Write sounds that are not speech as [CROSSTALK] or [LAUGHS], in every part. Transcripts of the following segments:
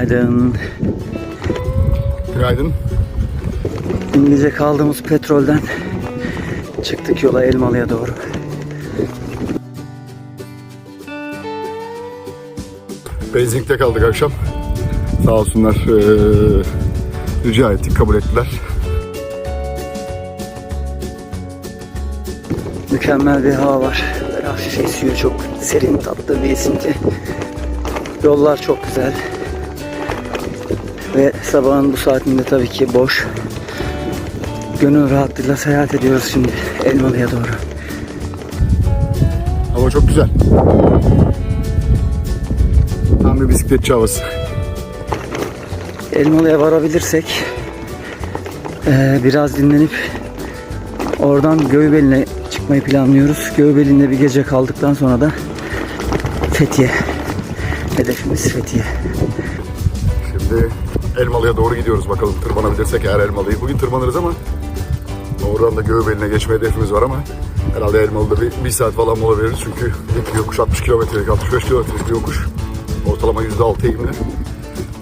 Günaydın. Günaydın. Dün gece kaldığımız petrolden çıktık yola Elmalı'ya doğru. Benzink'te kaldık akşam. Sağ olsunlar eee, rica ettik kabul ettiler. Mükemmel bir hava var. Böyle hafif esiyor çok serin tatlı bir esinti. Yollar çok güzel. Ve sabahın bu saatinde tabii ki boş. Gönül rahatlığıyla seyahat ediyoruz şimdi Elmalı'ya doğru. Hava çok güzel. Tam bir bisikletçi havası. Elmalı'ya varabilirsek eee, biraz dinlenip oradan Göğbeli'ne çıkmayı planlıyoruz. Göğbeli'nde bir gece kaldıktan sonra da Fethiye. Hedefimiz Fethiye. Şimdi Elmalı'ya doğru gidiyoruz bakalım tırmanabilirsek eğer Elmalı'yı. Bugün tırmanırız ama oradan da Göğbeli'ne geçme hedefimiz var ama herhalde Elmalı'da bir, bir saat falan mola veririz çünkü bir yokuş 60 kilometrelik 65 kilometrelik bir yokuş. Ortalama %6 eğimle.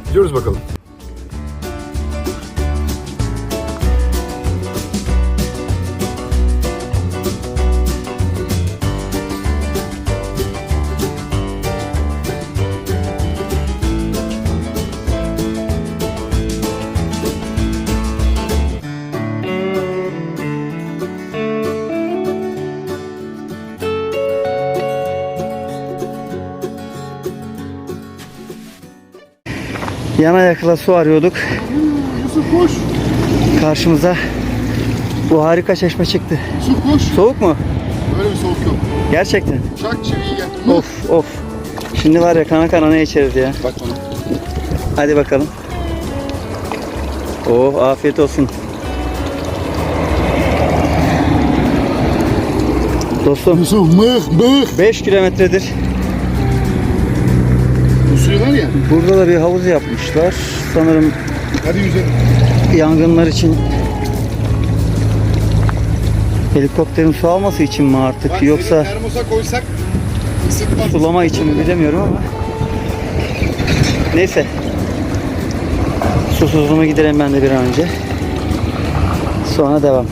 Gidiyoruz bakalım. Yana yakıla su arıyorduk. Yusuf koş. Karşımıza bu harika çeşme çıktı. Yusuf koş. Soğuk mu? Böyle bir soğuk yok. Gerçekten. Çak çiviyi gel. Of of. Şimdi var ya kana kana ne içeriz ya. Bak bana. Hadi bakalım. Oh afiyet olsun. Dostum Yusuf mıh mıh. 5 kilometredir suyu var ya. burada da bir havuz yapmışlar. Sanırım Hadi yüzelim. yangınlar için helikopterin su alması için mi artık Bak, yoksa termosa koysak ısıtmaz. sulama için mi bilemiyorum ama neyse susuzluğumu giderim ben de bir an önce sonra devam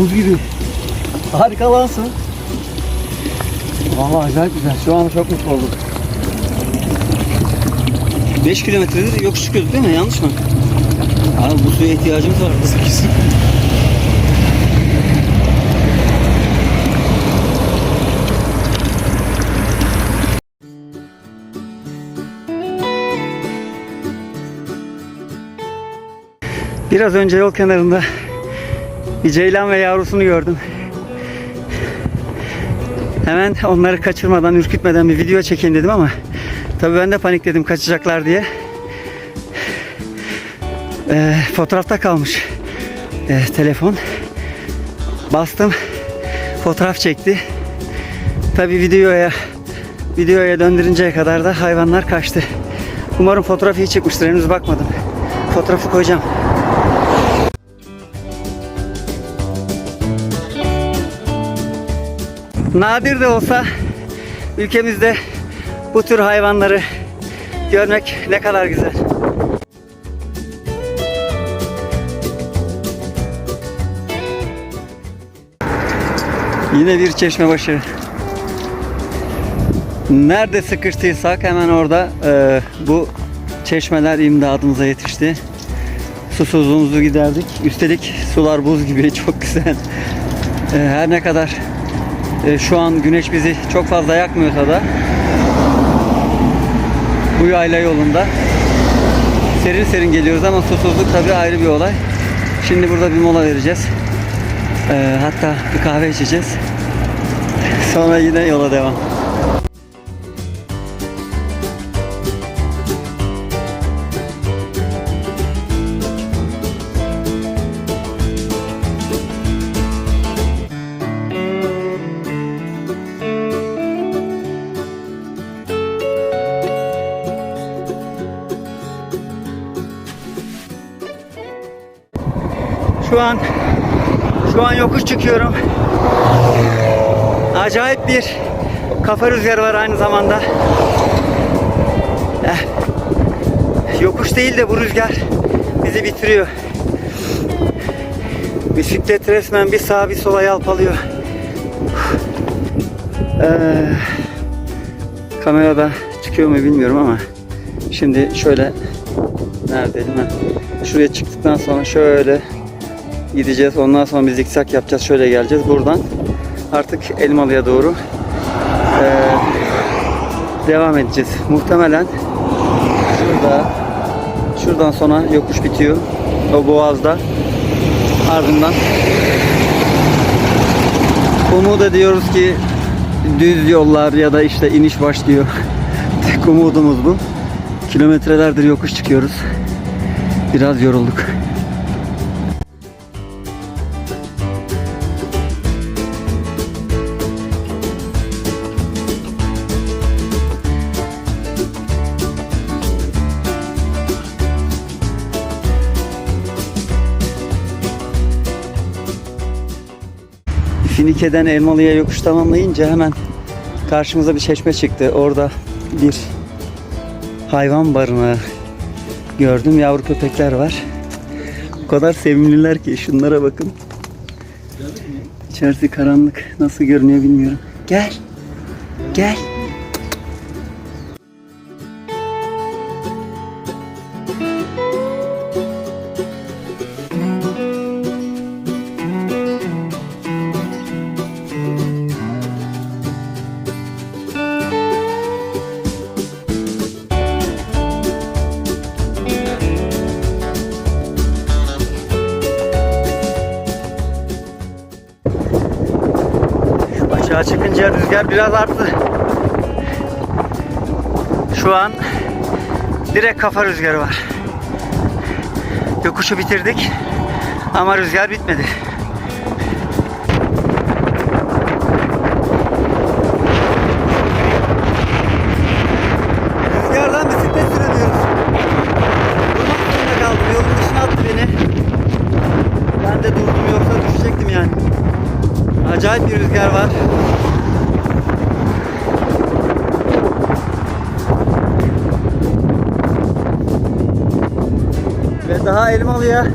buz gibi. Harika lansın. Vallahi acayip güzel. Şu an çok mutlu oldum. 5 kilometredir yokuş çıkıyorduk değil mi? Yanlış mı? Abi bu suya ihtiyacımız var. Kesin Biraz önce yol kenarında bir ceylan ve yavrusunu gördüm. Hemen onları kaçırmadan, ürkütmeden bir video çekeyim dedim ama tabii ben de panikledim kaçacaklar diye. Ee, fotoğrafta kalmış ee, telefon. Bastım, fotoğraf çekti. Tabii videoya videoya döndürünceye kadar da hayvanlar kaçtı. Umarım fotoğraf iyi çıkmıştır. Henüz bakmadım. Fotoğrafı koyacağım. Nadir de olsa ülkemizde bu tür hayvanları görmek ne kadar güzel. Yine bir çeşme başı. Nerede sıkıştıysak hemen orada e, bu çeşmeler imdadımıza yetişti. Susuzluğumuzu giderdik. Üstelik sular buz gibi [LAUGHS] çok güzel. E, her ne kadar e, şu an güneş bizi çok fazla yakmıyorsa da bu yayla yolunda serin serin geliyoruz ama susuzluk tabii ayrı bir olay. Şimdi burada bir mola vereceğiz. E, hatta bir kahve içeceğiz. [LAUGHS] Sonra yine yola devam. Şu an şu an yokuş çıkıyorum. Acayip bir kafa rüzgarı var aynı zamanda. Eh, Yokuş değil de bu rüzgar bizi bitiriyor. Bisiklet resmen bir sağa bir sola yalpalıyor. Ee, kamerada çıkıyor mu bilmiyorum ama şimdi şöyle neredeydim ben? Şuraya çıktıktan sonra şöyle gideceğiz. Ondan sonra bir zikzak yapacağız. Şöyle geleceğiz. Buradan artık Elmalı'ya doğru ee, devam edeceğiz. Muhtemelen şurada şuradan sonra yokuş bitiyor. O boğazda. Ardından umut ediyoruz ki düz yollar ya da işte iniş başlıyor. [LAUGHS] Tek umudumuz bu. Kilometrelerdir yokuş çıkıyoruz. Biraz yorulduk. Finike'den Elmalı'ya yokuş tamamlayınca hemen karşımıza bir çeşme çıktı. Orada bir hayvan barınağı gördüm. Yavru köpekler var. O kadar sevimliler ki şunlara bakın. İçerisi karanlık. Nasıl görünüyor bilmiyorum. Gel. Gel. Aşağı çıkınca rüzgar biraz arttı. Şu an direkt kafa rüzgarı var. Yokuşu bitirdik ama rüzgar bitmedi. Rüzgardan bisiklet süremiyoruz. Durmak kaldım. Yolun dışına. Ben de durdum yoksa düşecektim yani. Acayip bir rüzgar var. Ve daha Elmalı'ya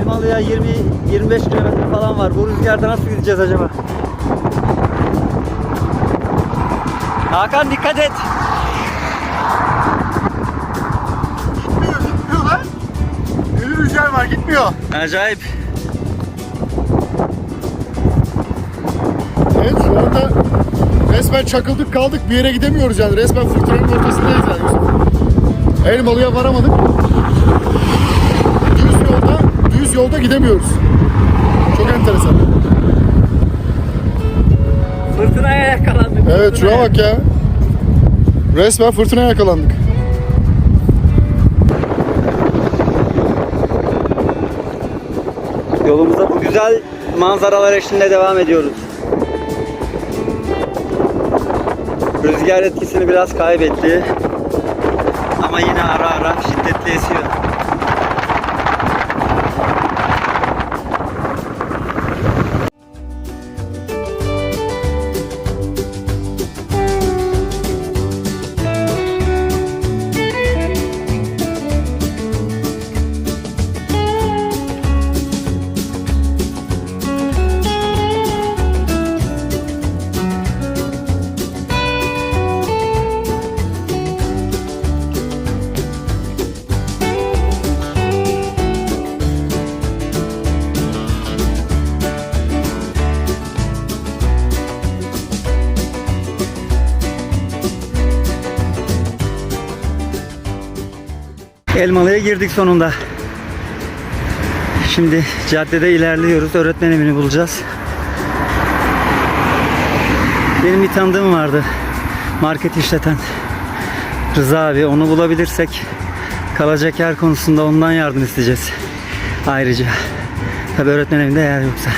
Elmalı'ya 20 25 kilometre falan var. Bu rüzgarda nasıl gideceğiz acaba? Hakan dikkat et. Gitmiyor gitmiyor lan. Deli rüzgar var gitmiyor. Acayip. Evet şu anda resmen çakıldık kaldık bir yere gidemiyoruz yani resmen fırtınanın ortasındayız yani. Elmalı'ya varamadık. Yolda gidemiyoruz. Çok enteresan. Fırtınaya yakalandık. Evet şuna bak ya. Resmen fırtınaya yakalandık. Yolumuza bu güzel manzaralar eşliğinde devam ediyoruz. Rüzgar etkisini biraz kaybetti. Elmalı'ya girdik sonunda. Şimdi caddede ilerliyoruz. Öğretmen evini bulacağız. Benim bir tanıdığım vardı. Market işleten. Rıza abi. Onu bulabilirsek kalacak yer konusunda ondan yardım isteyeceğiz. Ayrıca. Tabi öğretmen evinde yer yoksa.